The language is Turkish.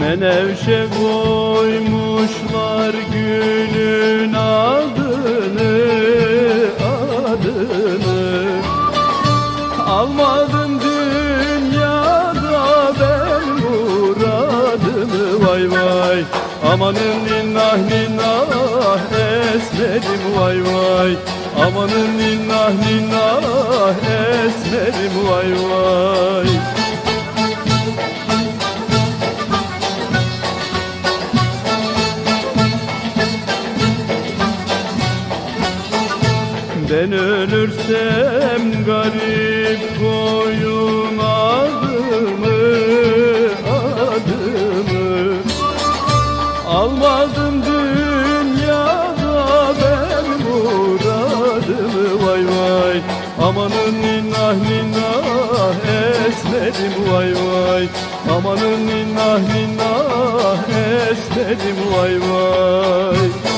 Menevşe koymuşlar gülün adını adını? Almadım dünyada ben muradımı. Vay vay Amanın ninnah ninnah esmerim. Vay vay Amanın ninnah ninnah esmerim. Vay vay Ben ölürsem garip koyun adımı adımı. Almadım dünyada ben muradımı. Vay vay Amanın ninnah ninnah esmerim vay vay Amanın ninnah ninnah esmerim vay vay